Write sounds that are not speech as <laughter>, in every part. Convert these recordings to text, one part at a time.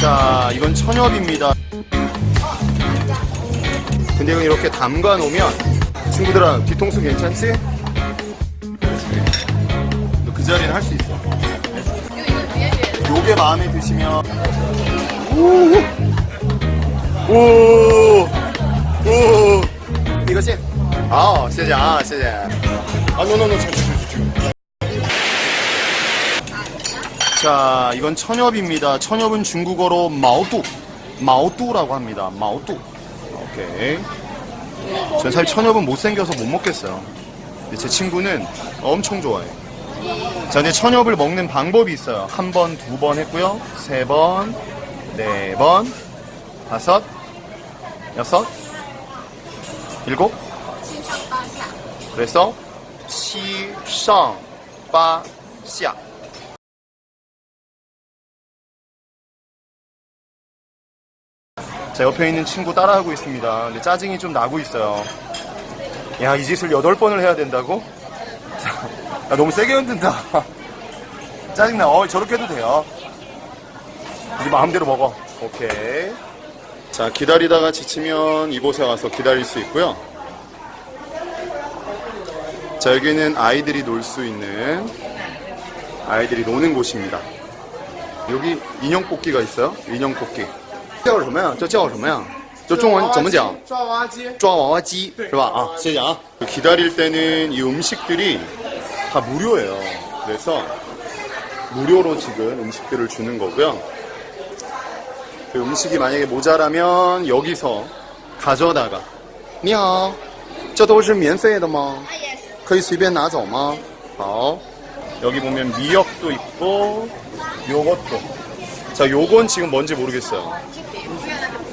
자, 이건 천엽입니다. 근데 이건 이렇게 담가 놓으면 친구들아 뒤통수 괜찮지? 너 그 자리는 할 수 있어. 요게 마음에 드시면 오, 오, 오, 이거 씨. 아, 谢谢啊,谢谢. 아, 노노노, 자, 이건 천엽입니다. 천엽은 중국어로 마오뚜, 마오뚜라고 합니다. 마오뚜. 오케이. 전 사실 천엽은 못생겨서 못 먹겠어요. 근데 제 친구는 엄청 좋아해. 자, 이제 천엽을 먹는 방법이 있어요. 한 번, 두 번 했고요. 세 번, 네 번, 다섯, 여섯, 일곱. 그래서 시, 상, 바, 샤. 자, 옆에 있는 친구 따라하고 있습니다. 근데 짜증이 좀 나고 있어요. 야, 이 짓을 여덟 번을 해야 된다고? <laughs> 야, 너무 세게 흔든다. <laughs> 짜증나. 어, 저렇게 해도 돼요. 네 마음대로 먹어. 오케이. 자, 기다리다가 지치면 이곳에 와서 기다릴 수 있고요. 자, 여기는 아이들이 놀 수 있는 아이들이 노는 곳입니다. 여기 인형 뽑기가 있어요. 인형 뽑기. 叫什么呀?这叫什么呀?这中文怎么讲?抓娃娃机，抓娃娃机是吧? 아, 谢谢啊. 기다릴 때는 이 음식들이 다 무료예요. 그래서 무료로 지금 음식들을 주는 거고요. 그 음식이 만약에 모자라면 여기서 가져다가 你好,这都是免费的吗?可以随便拿走吗?好. 여기 보면 미역도 있고 요것도. 자, 요건 지금 뭔지 모르겠어요.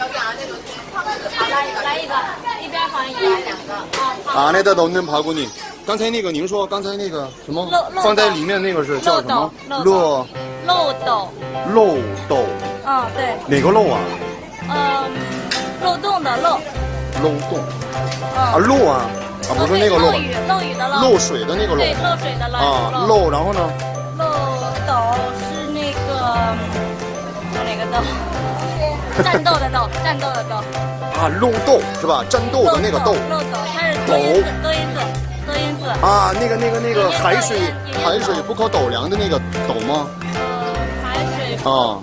啊，那个，来一个，来一个，一边放一个，两个。啊，那个都能跑过你。刚才那个，您说刚才那个什么？漏漏放在里面那个是叫什么？漏斗。漏斗。漏斗。啊，对。哪个漏啊？呃，漏洞的漏。漏洞。啊，漏啊，啊不是那个漏。漏雨漏雨的漏。漏水的那个漏。对漏水的漏。啊，漏然后呢？漏斗是那个哪个刀？战斗的斗，战斗的斗，啊漏豆是吧？战斗的那个豆。漏斗，它是多音字，多音字，多音字，啊，那个那个那个有烟斗海水有烟有烟斗海水不可斗量的那个斗吗？呃，海水啊，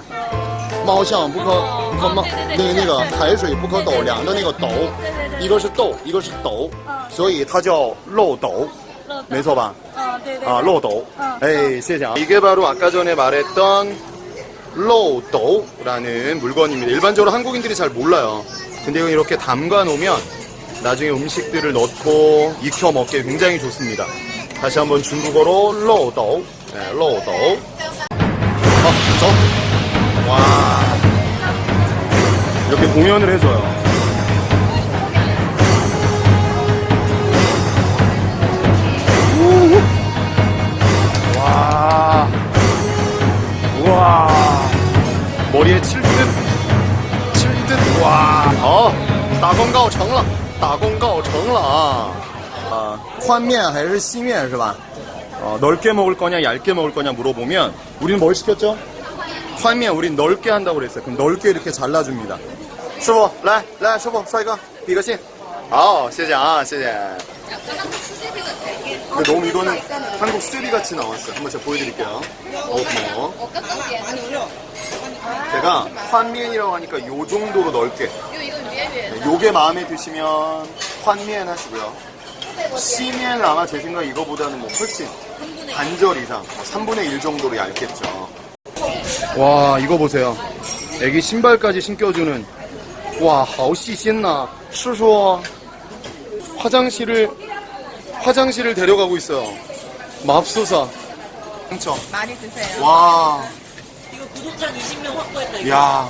猫象不可不可猫哦对对对那个那个是是海水不可斗量的那个斗，对对对，一个是斗，一个是斗，嗯所以它叫漏斗，漏斗没错吧？嗯，对对， 아, 로도. 응. 에이, 세상. 이게 바로 아까 전에 말했던 로도라는 물건입니다. 일반적으로 한국인들이 잘 몰라요. 근데 이건 이렇게 담가 놓으면 나중에 음식들을 넣고 익혀 먹기 굉장히 좋습니다. 다시 한번 중국어로 로도. 네, 로도. 어, 저. 와. 이렇게 공연을 해줘요. 아, 宽面还是细面是吧? 어, 넓게 먹을 거냐 얇게 먹을 거냐 물어보면 우리는 뭘 시켰죠? 宽面 우린 넓게 한다고 그랬어요. 그럼 넓게 이렇게 잘라줍니다. 师傅,来,来,师傅,帅哥,比个心. 아, 谢谢啊,谢谢. 근데 너무 이거는 한국 수제비 같이 나왔어요. 한번 제가 보여드릴게요. 어, 고마워. 제가 환면이라고 하니까 요 정도로 넓게. 네, 요게 마음에 드시면 환면 하시고요. C면 아마 제 생각 이거보다는 뭐 훨씬 반절 이상, 뭐 3분의 1 정도로 얇겠죠. 와, 이거 보세요. 애기 신발까지 신겨주는. 와, 하우시 신나. 수수어. 화장실을, 화장실을 데려가고 있어요. 맙소사. 엄청. 많이 드세요. 와, 이거 구독자 20명 확보했다 이거. 야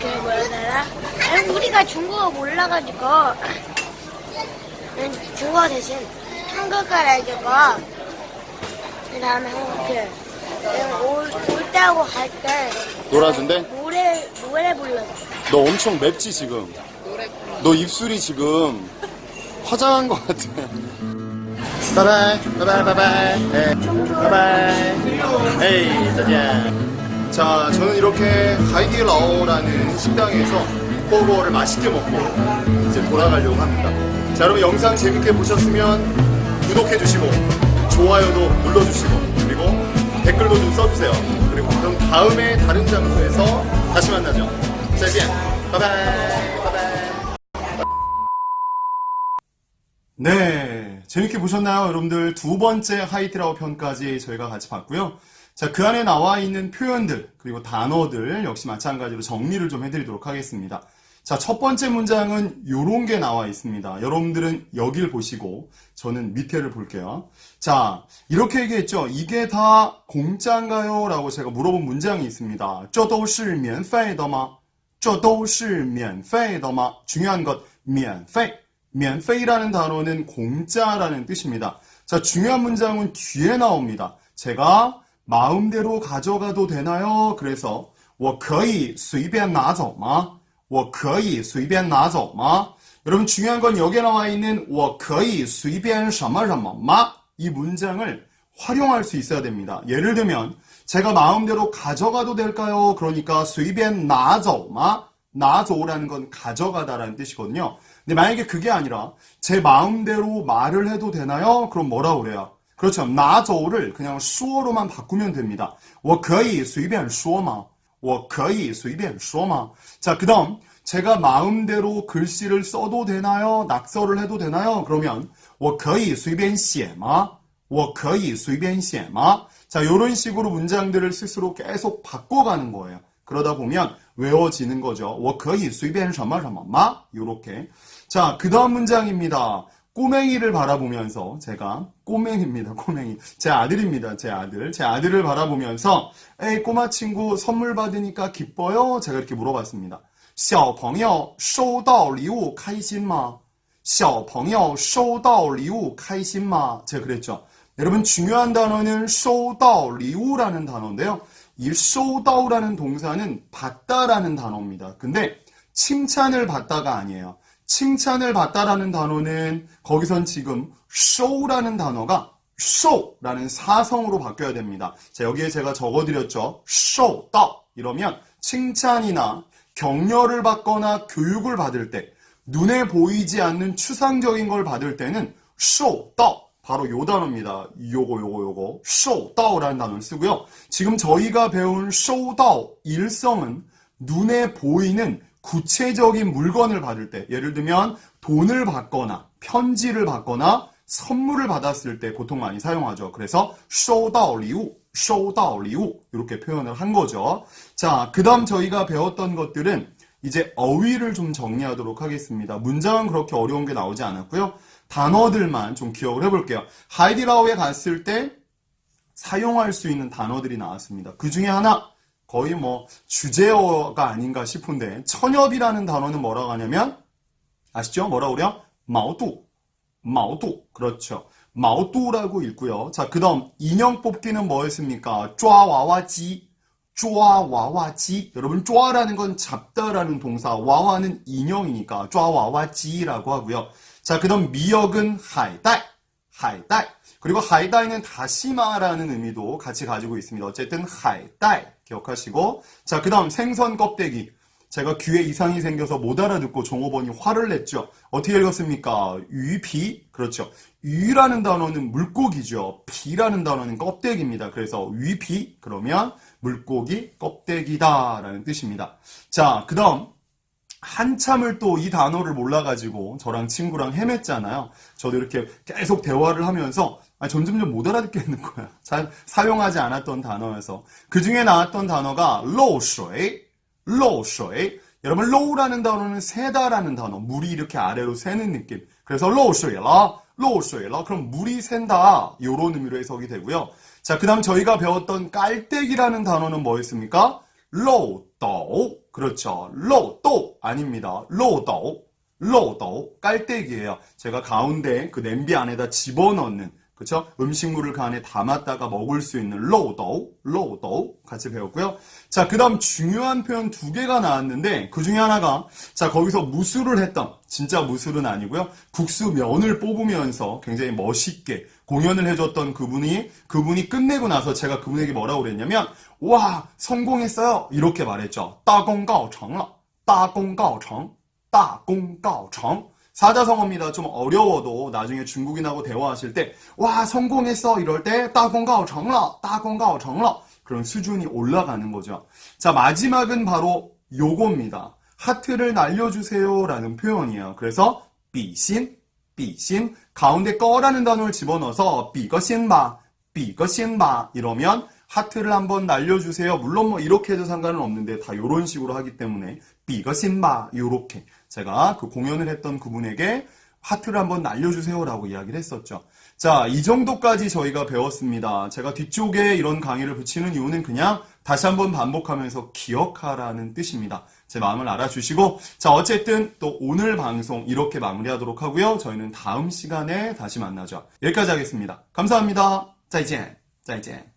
그 뭐라 해야 되나? 아니, 우리가 중국어 몰라가지고, 난 중국어 대신 한국어를 해주고, 그 다음에 한국, 그, 올, 올 때하고 갈 때, 놀아준대? 노래, 노래 불러줘. 너 엄청 맵지 지금? 너 입술이 지금 화장한 것 같아. 바이바이, 바이바이, 바이바이, 네, 바이바이, 에이, 짜잔. 자, 저는 이렇게 하이디라오라는 식당에서 호버를 맛있게 먹고 이제 돌아가려고 합니다. 자, 여러분 영상 재밌게 보셨으면 구독해주시고 좋아요도 눌러주시고 그리고 댓글도 좀 써주세요. 그리고 그럼 다음에 다른 장소에서 다시 만나죠. 자, 이제 바이바이. 네, 재밌게 보셨나요? 여러분들 두 번째 하이트라우 편까지 저희가 같이 봤고요. 자, 그 안에 나와 있는 표현들, 그리고 단어들 역시 마찬가지로 정리를 좀 해드리도록 하겠습니다. 자, 첫 번째 문장은 요런 게 나와 있습니다. 여러분들은 여길 보시고 저는 밑에를 볼게요. 자, 이렇게 얘기했죠. 이게 다 공짜인가요? 라고 제가 물어본 문장이 있습니다. 这都是免费的吗?这都是免费的吗? 중요한 것, 免费. 免费라는 단어는 공짜라는 뜻입니다. 자, 중요한 문장은 뒤에 나옵니다. 제가 마음대로 가져가도 되나요? 그래서 我可以随便拿走吗?我可以随便拿走吗? 여러분 중요한 건 여기에 나와 있는 我可以随便什么什么吗? 이 문장을 활용할 수 있어야 됩니다. 예를 들면 제가 마음대로 가져가도 될까요? 그러니까 随便拿走吗? 나조라는 건 가져가다라는 뜻이거든요. 근데 만약에 그게 아니라 제 마음대로 말을 해도 되나요? 그럼 뭐라 그래요? 그렇죠. 나조를 그냥 수어로만 바꾸면 됩니다. 我可以随便说吗?我可以随便说吗? 자, 그다음 제가 마음대로 글씨를 써도 되나요? 낙서를 해도 되나요? 그러면 我可以随便写吗?我可以随便写吗? 자, 이런 식으로 문장들을 스스로 계속 바꿔가는 거예요. 그러다 보면 외워지는 거죠. 我可以随便什么什么吗? 요렇게. 자, 그 다음 문장입니다. 꼬맹이를 바라보면서 제가 꼬맹입니다. 꼬맹이. 제 아들입니다. 제 아들. 제 아들을 바라보면서 에이 꼬마 친구 선물 받으니까 기뻐요? 제가 이렇게 물어봤습니다. 小朋友收到礼物开心吗?小朋友收到礼物开心吗? 제가 그랬죠. 여러분 중요한 단어는 收到礼物라는 단어인데요. 이 收到라는 동사는 받다라는 단어입니다. 근데 칭찬을 받다가 아니에요. 칭찬을 받다라는 단어는 거기선 지금 쇼라는 단어가 쇼라는 사성으로 바뀌어야 됩니다. 자, 여기에 제가 적어드렸죠. 쇼, 떠떡 이러면 칭찬이나 격려를 받거나 교육을 받을 때 눈에 보이지 않는 추상적인 걸 받을 때는 쇼, 떠떡 바로 요 단어입니다. 요거 요거 요거 쇼, 떠라는 단어를 쓰고요. 지금 저희가 배운 쇼, 떠 일성은 눈에 보이는 구체적인 물건을 받을 때, 예를 들면 돈을 받거나 편지를 받거나 선물을 받았을 때 보통 많이 사용하죠. 그래서 收到礼物,收到礼物 이렇게 표현을 한 거죠. 자, 그다음 저희가 배웠던 것들은 이제 어휘를 좀 정리하도록 하겠습니다. 문장은 그렇게 어려운 게 나오지 않았고요. 단어들만 좀 기억을 해볼게요. 하이디라우에 갔을 때 사용할 수 있는 단어들이 나왔습니다. 그 중에 하나 거의 뭐 주제어가 아닌가 싶은데 천엽이라는 단어는 뭐라고 하냐면 아시죠? 뭐라고 그래요? 마오뚜 마오뚜 그렇죠. 마오뚜라고 읽고요. 자, 그 다음 인형 뽑기는 뭐였습니까? 쪼아와와지 쪼아와와지 여러분 쪼아라는 건 잡다라는 동사 와와는 인형이니까 쪼아와와지라고 하고요. 자, 그 다음 미역은 하이달 하이달 그리고 하이달는 다시마라는 의미도 같이 가지고 있습니다. 어쨌든 하이달 기억하시고 자, 그 다음 생선 껍데기 제가 귀에 이상이 생겨서 못 알아듣고 종업원이 화를 냈죠. 어떻게 읽었습니까? 위비 그렇죠. 위라는 단어는 물고기죠. 비라는 단어는 껍데기입니다. 그래서 위비 그러면 물고기 껍데기다라는 뜻입니다. 자, 그다음 한참을 또 이 단어를 몰라가지고 저랑 친구랑 헤맸잖아요. 저도 이렇게 계속 대화를 하면서 아, 점점점 못 알아듣겠는 거야. 잘 사용하지 않았던 단어여서. 그 중에 나왔던 단어가 로슈이, 로슈이. 여러분, 로우라는 단어는 세다라는 단어. 물이 이렇게 아래로 새는 느낌. 그래서 로슈이라, 로슈이라. 그럼 물이 샌다. 요런 의미로 해석이 되고요. 자, 그 다음 저희가 배웠던 깔때기라는 단어는 뭐였습니까? 로또. 그렇죠. 로또. 아닙니다. 로또. 로또. 깔때기예요. 제가 가운데 그 냄비 안에다 집어넣는 그렇죠? 음식물을 그 안에 담았다가 먹을 수 있는 로도, 로도 같이 배웠고요. 자, 그다음 중요한 표현 두 개가 나왔는데 그 중에 하나가 자 거기서 무술을 했던 진짜 무술은 아니고요. 국수 면을 뽑으면서 굉장히 멋있게 공연을 해줬던 그분이 그분이 끝내고 나서 제가 그분에게 뭐라고 그랬냐면 와 성공했어요 이렇게 말했죠. 따공가오청, 따공가오청, 따공가오청. 사자성어입니다. 좀 어려워도 나중에 중국인하고 대화하실 때, 와, 성공했어. 이럴 때, 따공가오 정러, 따공가오 정러. 그런 수준이 올라가는 거죠. 자, 마지막은 바로 요겁니다. 하트를 날려주세요. 라는 표현이에요. 그래서, 비신, 비신, 가운데 꺼라는 단어를 집어넣어서, 비거신바, 비거신바. 이러면, 하트를 한번 날려주세요. 물론 뭐 이렇게 해도 상관은 없는데 다 이런 식으로 하기 때문에 비거신바 요렇게 제가 그 공연을 했던 그분에게 하트를 한번 날려주세요라고 이야기를 했었죠. 자, 이 정도까지 저희가 배웠습니다. 제가 뒤쪽에 이런 강의를 붙이는 이유는 그냥 다시 한번 반복하면서 기억하라는 뜻입니다. 제 마음을 알아주시고, 자, 어쨌든 또 오늘 방송 이렇게 마무리하도록 하고요. 저희는 다음 시간에 다시 만나죠. 여기까지 하겠습니다. 감사합니다. 再见,再见.